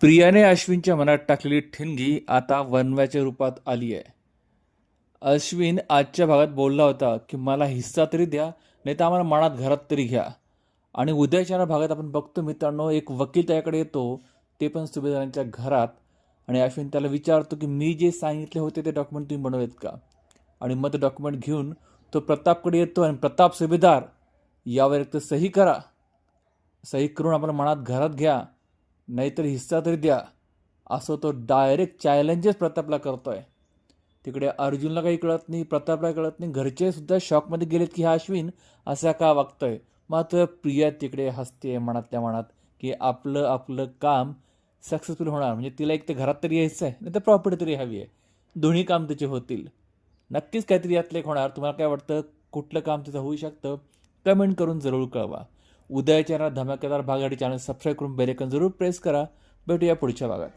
प्रियाने अश्विनच्या मनात टाकलेली ठिणगी आता वनव्याच्या रूपात आली आहे. अश्विन आजच्या भागात बोलला होता की मला हिस्सा तरी द्या नाही तर आम्हाला मनात घरात तरी घ्या. आणि उद्याच्या भागात आपण बघतो मित्रांनो एक वकील त्याच्याकडे येतो ते पण सुभेदारांच्या घरात. आणि अश्विन त्याला विचारतो की मी जे सांगितले होते ते डॉक्युमेंट तुम्ही बनवलेत का? आणि मग ते डॉक्युमेंट घेऊन तो प्रतापकडे येतो आणि प्रताप सुभेदार यावर एक तर सही करा. सही करून आपण मनात घरात घ्या. नाहीतर हिस्सा तरी द्या. असं तो डायरेक्ट चॅलेंजेस प्रतापला करतो आहे तिकडे अर्जुनला काही कळत नाही प्रतापला कळत नाही. घरचे सुद्धा शॉकमध्ये गेलेत की हा अश्विन असा का वागतोय? मात्र प्रिया तिकडे हसते मनातल्या मनात की आपलं आपलं काम सक्सेसफुल होणार. म्हणजे तिला एक तर घरात तरी यायचं आहे नाही तर प्रॉपर्टी तरी हवी आहे. दोन्ही काम तिचे होतील. नक्कीच काहीतरी यातले एक होणार. तुम्हाला काय वाटतं? कुठलं काम तिचं होऊ शकतं? कमेंट करून जरूर कळवा. उद्याच्या धमाकेदार भागाडी चॅनल सबस्क्राईब करून बेलेकन जरूर प्रेस करा. भेटूया पुढच्या भागात.